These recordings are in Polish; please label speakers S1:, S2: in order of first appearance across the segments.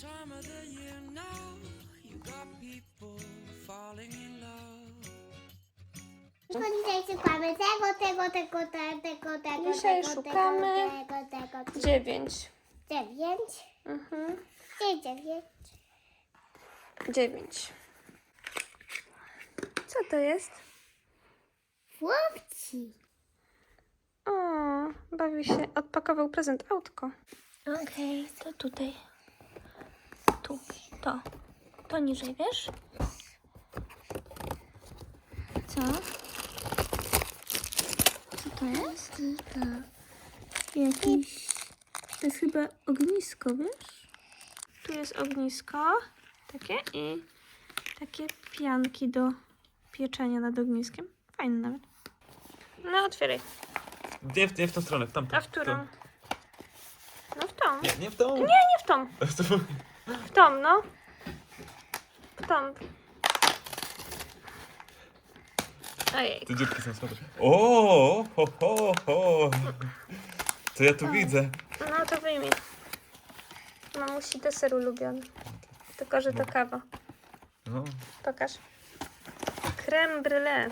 S1: time of the year now. You got people falling in love.
S2: Tylko dzisiaj szukamy tego, tego, tego, tego, tego, tego,
S3: Dzisiaj
S2: tego,
S3: szukamy
S2: tego, tego, tego.
S3: Dziewięć.
S2: Dziewięć.
S3: Mhm.
S2: Gdzie dziewięć?
S3: Dziewięć. Co to jest?
S2: Chłopci.
S3: O, bawi się, odpakował prezent autko.
S4: Okej, to tutaj. Tu, to. To niżej, wiesz? Co? Co to jest? To jakiś... To jest chyba ognisko, wiesz?
S3: Tu jest ognisko, takie i takie pianki do pieczenia nad ogniskiem. Fajne nawet. No, otwieraj.
S5: Nie w, nie w tą stronę, w tamtą.
S3: A w którą? No w tą.
S5: Nie, nie w tą.
S3: Nie, nie w tą. W tą, no. W tą. Ojej.
S5: Te dzióbki są słabe. O, ho, ho, ho. Co ja tu widzę?
S3: No to wyjmij. Mamusi deser ulubiony. Tylko, że to kawa.
S5: No.
S3: Pokaż. Creme brulee.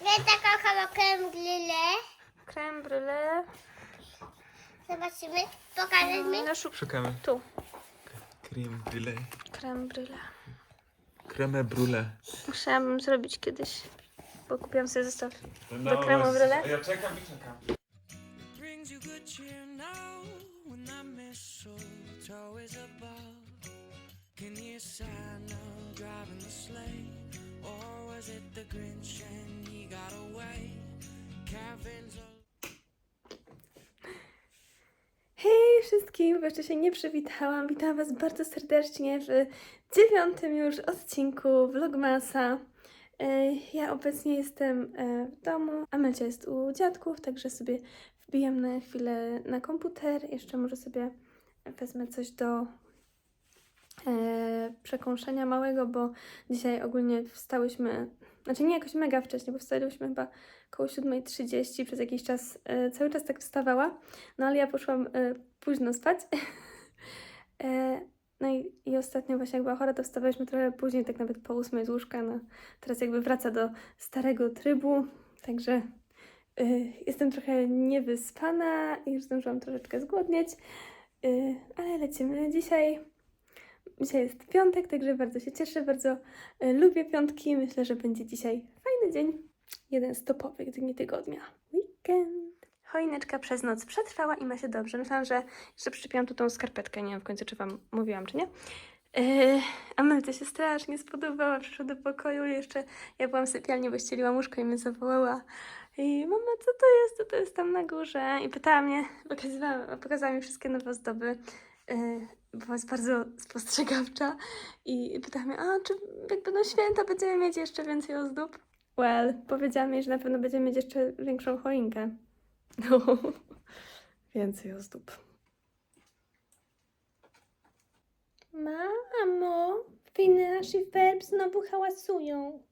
S2: Ja taka halokem glile.
S3: Creme brulee.
S2: Zobaczymy. Pokażesz mi?
S3: No szuk.
S5: Szukamy.
S3: Tu.
S5: Creme brulee.
S3: Creme brulee.
S5: Creme brulee.
S3: Musiałabym zrobić kiedyś. Bo kupiłam sobie zestaw.
S5: No,
S3: creme brulee?
S5: Ja czekam i czekam.
S1: You. Can you Santa driving the sleigh? Or was it the Grinch and he got away? Caravans
S3: wszystkim, bo jeszcze się nie przywitałam. Witam Was bardzo serdecznie w dziewiątym już odcinku Vlogmasa. E, Ja obecnie jestem e, w domu, a Melcia jest u dziadków, także sobie wbijam na chwilę na komputer. Jeszcze może sobie wezmę coś do e, przekąszenia małego, bo dzisiaj ogólnie wstałyśmy, znaczy nie jakoś mega wcześnie, bo wstałyśmy chyba około 7.30, przez jakiś czas e, cały czas tak wstawała. No ale ja poszłam e, późno spać. e, no i, i ostatnio właśnie jak była chora, to wstawaliśmy trochę później, tak nawet po ósmej z łóżka. No, teraz jakby wraca do starego trybu, także jestem trochę niewyspana i już zdążyłam troszeczkę zgłodnieć. Ale lecimy dzisiaj. Dzisiaj jest piątek, także bardzo się cieszę, bardzo lubię piątki. Myślę, że będzie dzisiaj fajny dzień. Jeden z topowych dni tygodnia. Weekend. Choineczka przez noc przetrwała i ma się dobrze. Myślałam, że jeszcze przyczepiłam tu tą skarpetkę. Nie wiem w końcu, czy Wam mówiłam, czy nie. Yy, a Melce się strasznie spodobała. Przyszła do pokoju jeszcze ja byłam w sypialni, bo ścieliłam łóżko i mnie zawołała. I mama, co to jest? Co to jest tam na górze? I pytała mnie, pokazywała, pokazała mi wszystkie nowe ozdoby. Yy, była jest bardzo spostrzegawcza i pytała mnie, a czy jak będą święta, będziemy mieć jeszcze więcej ozdób? Well, powiedziała mi, że na pewno będziemy mieć jeszcze większą choinkę. No, więcej ozdób. Mamo, Finash i Verb znowu hałasują.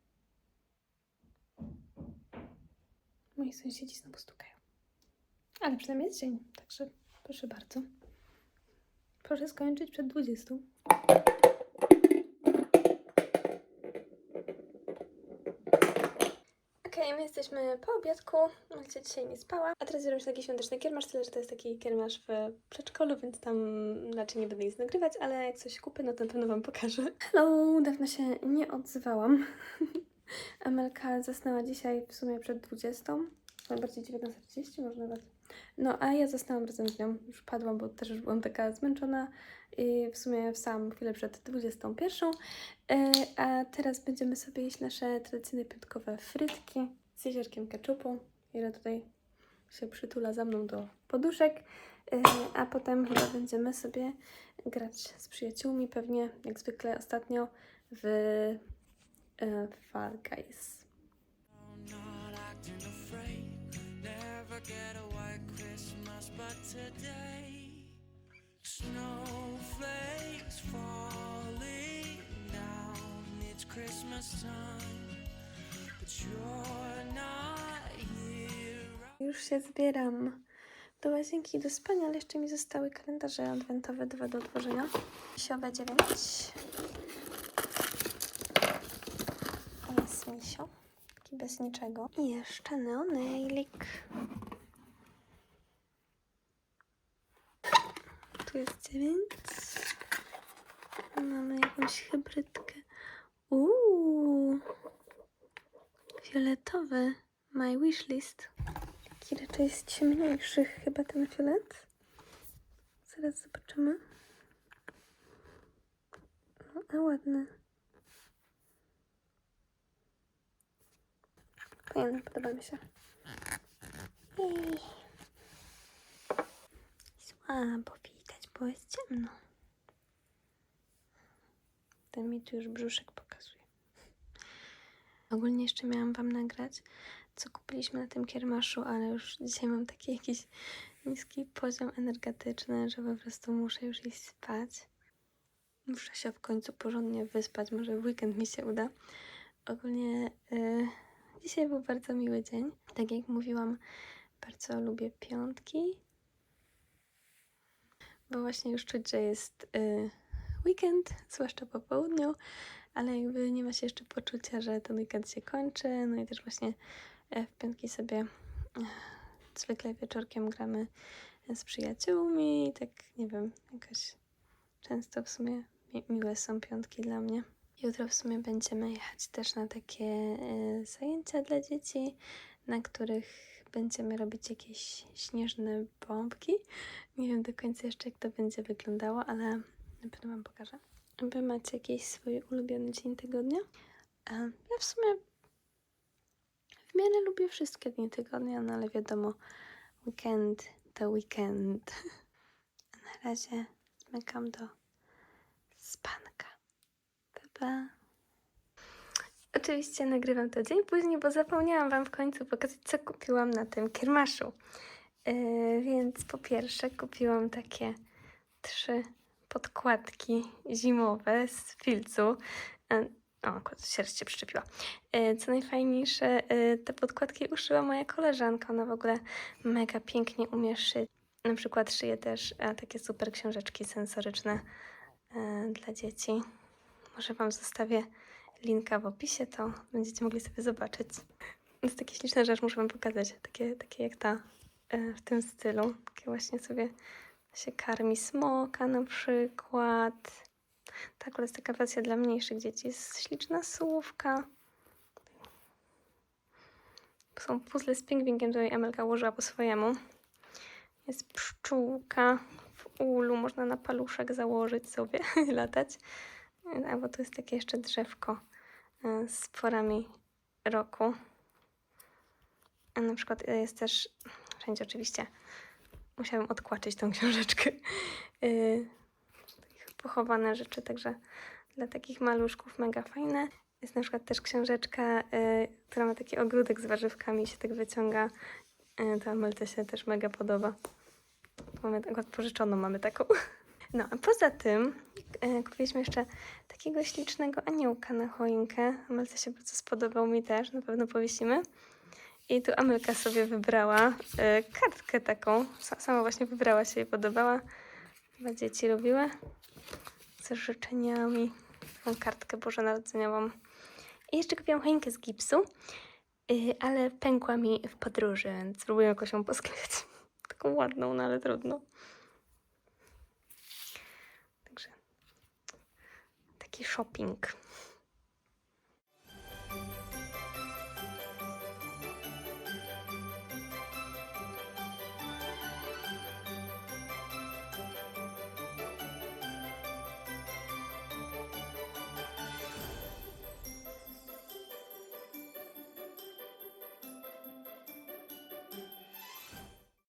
S3: Moi sąsiedzi znowu stukają. Ale przynajmniej jest dzień, także proszę bardzo. Proszę skończyć przed 20. Okej, my jesteśmy po obiadku. Macie dzisiaj nie spała. A teraz zrobię taki świąteczny kiermasz, tyle że to jest taki kiermasz w przedszkolu, więc tam raczej nie będę nic nagrywać, ale jak coś kupię, no to na pewno Wam pokażę. Hello, dawno się nie odzywałam. Amelka zasnęła dzisiaj w sumie przed 20, najbardziej 19.30 może nawet. No, a ja zasnęłam razem z nią. Już padłam, bo też już byłam taka zmęczona i w sumie wstałam chwilę przed 21. E, a teraz będziemy sobie jeść nasze tradycyjne piątkowe frytki z jeziorkiem keczupu. Ile tutaj się przytula za mną do poduszek. E, a potem chyba będziemy sobie grać z przyjaciółmi, pewnie jak zwykle ostatnio w e, Fall Guys.
S1: Christmas, but today snowflakes falling down. It's Christmas time, but you're not here.
S3: Już się zbieram. do łazienki do spania, ale jeszcze mi zostały kalendarze adwentowe dwa do otworzenia. Misiowe 9. Jest misio, taki bez niczego. I jeszcze neonailik. Tu jest 9. Mamy jakąś hybrydkę. Uuu, fioletowy. My wishlist. Taki raczej z ciemniejszych chyba ten fiolet. Zaraz zobaczymy. No, a ładny. Fajny, podoba mi się. Ej. Słabo bo jest ciemno. Ten mi tu już brzuszek pokazuje. Ogólnie jeszcze miałam Wam nagrać, co kupiliśmy na tym kiermaszu, ale już dzisiaj mam taki jakiś niski poziom energetyczny, że po prostu muszę już iść spać. Muszę się w końcu porządnie wyspać, może w weekend mi się uda. Ogólnie y, dzisiaj był bardzo miły dzień. Tak jak mówiłam, bardzo lubię piątki, bo właśnie już czuć, że jest y, weekend, zwłaszcza po południu, ale jakby nie ma się jeszcze poczucia, że ten weekend się kończy. No i też właśnie e, w piątki sobie e, zwykle wieczorkiem gramy z przyjaciółmi i tak, nie wiem, jakoś często w sumie mi- miłe są piątki dla mnie. Jutro w sumie będziemy jechać też na takie e, zajęcia dla dzieci, na których będziemy robić jakieś śnieżne bombki. Nie wiem do końca jeszcze, jak to będzie wyglądało, ale na pewno Wam pokażę. Wy macie jakiś swój ulubiony dzień tygodnia? E, Ja w sumie w miarę lubię wszystkie dni tygodnia, no ale wiadomo, weekend to weekend. A na razie zmykam do spanka. Pa, pa. Oczywiście nagrywam to dzień później, bo zapomniałam Wam w końcu pokazać, co kupiłam na tym kiermaszu. Yy, więc po pierwsze kupiłam takie trzy podkładki zimowe z filcu. E, O, akurat sierść się przyczepiła. E, Co najfajniejsze, te podkładki uszyła moja koleżanka. Ona w ogóle mega pięknie umie szyć. Na przykład szyje też takie super książeczki sensoryczne dla dzieci. Może Wam zostawię linka w opisie, to będziecie mogli sobie zobaczyć. To jest takie śliczne, że aż muszę Wam pokazać. Takie, takie jak ta e, w tym stylu. Takie właśnie sobie się karmi smoka na przykład. Tak, ale jest taka wersja dla mniejszych dzieci. Jest śliczna słówka. Są puzzle z pingwingiem, tutaj Emelka ułożyła po swojemu. Jest pszczółka w ulu, można na paluszek założyć sobie latać. Albo tu jest takie jeszcze drzewko z porami roku. Na przykład e, jest też, wszędzie oczywiście, musiałam odkłaczyć tą książeczkę. Takich pochowane rzeczy, także dla takich maluszków mega fajne. Jest na przykład też książeczka, która ma taki ogródek z warzywkami się tak wyciąga. To Amelce się też mega podoba. Mamy akurat pożyczoną, mamy taką. No, a poza tym yy, kupiliśmy jeszcze takiego ślicznego aniołka na choinkę. Amelce się bardzo spodobał, mi też, na pewno powiesimy. I tu Amelka sobie wybrała y, kartkę taką. Sa- Sama właśnie wybrała się jej podobała. Chyba dzieci lubiły. Z życzeniami. Taką kartkę bożonarodzeniową. I jeszcze kupiłam choinkę z gipsu, y, ale pękła mi w podróży, więc spróbuję jakoś ją posklejać. Taką ładną, no ale trudno. Także shopping.